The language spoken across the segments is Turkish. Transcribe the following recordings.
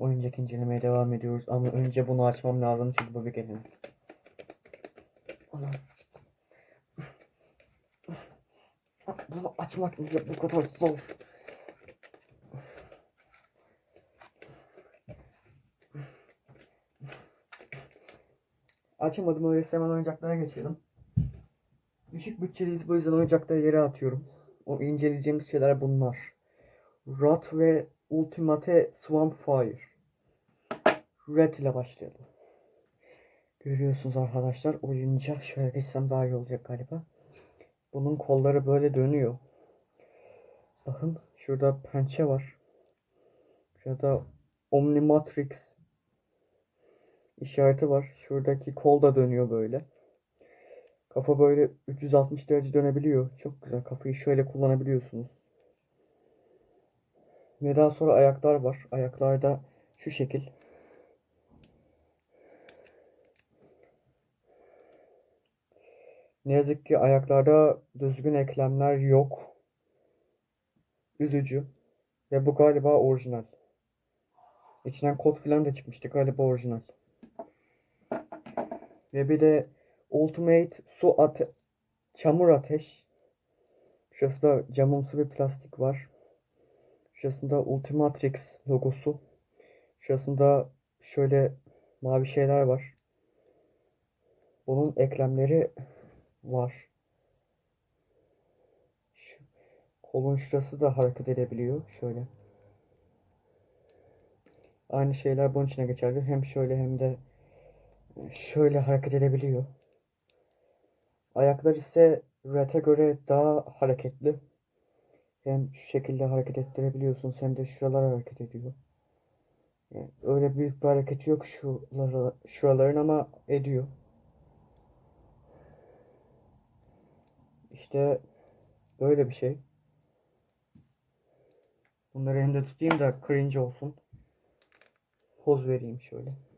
oyuncak incelemeye devam ediyoruz ama önce bunu açmam lazım çünkü bu bir gelin. Bunu açmak bile bu kadar zor. Açamadım öyleyse hemen oyuncaklara geçelim. Düşük bütçeliyiz bu yüzden oyuncakları yere atıyorum. O inceleyeceğimiz şeyler bunlar. Rat ve Ultimate Swamp Fire. Red ile başlayalım. Görüyorsunuz arkadaşlar oyuncak şöyle geçsem daha iyi olacak galiba. Bunun kolları böyle dönüyor. Bakın şurada pençe var. Şurada Omnimatrix işareti var. Şuradaki kol da dönüyor böyle. Kafa böyle 360 derece dönebiliyor. Çok güzel. Kafayı şöyle kullanabiliyorsunuz. Ve daha sonra ayaklar var. Ayaklarda şu şekil. Ne yazık ki ayaklarda düzgün eklemler yok. Üzücü. Ve bu galiba orijinal. İçinden kod falan da çıkmıştı galiba orijinal. Ve bir de Ultimate Su ate Çamur Ateş. Şurası da camımsı bir plastik var. Şurasında Ultimatrix logosu. Şurasında şöyle mavi şeyler var. Bunun eklemleri var. Şu, kolun şurası da hareket edebiliyor. Şöyle. Aynı şeyler bunun içine geçerli. Hem şöyle hem de şöyle hareket edebiliyor. Ayaklar ise Red'e göre daha hareketli. Hem şu şekilde hareket ettirebiliyorsunuz hem de şuralar hareket ediyor. Yani öyle büyük bir hareketi yok şuralara, şuraların ama ediyor. İşte böyle bir şey. Bunları elimde tutayım da cringe olsun. Poz vereyim şöyle.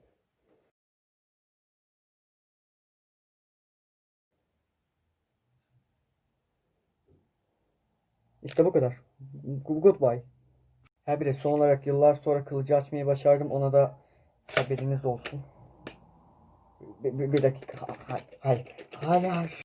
İşte bu kadar. Goodbye. Ha bir de son olarak yıllar sonra kılıcı açmayı başardım. Ona da haberiniz olsun. Bir, bir, bir dakika. Hayır. Hayır. Hayır.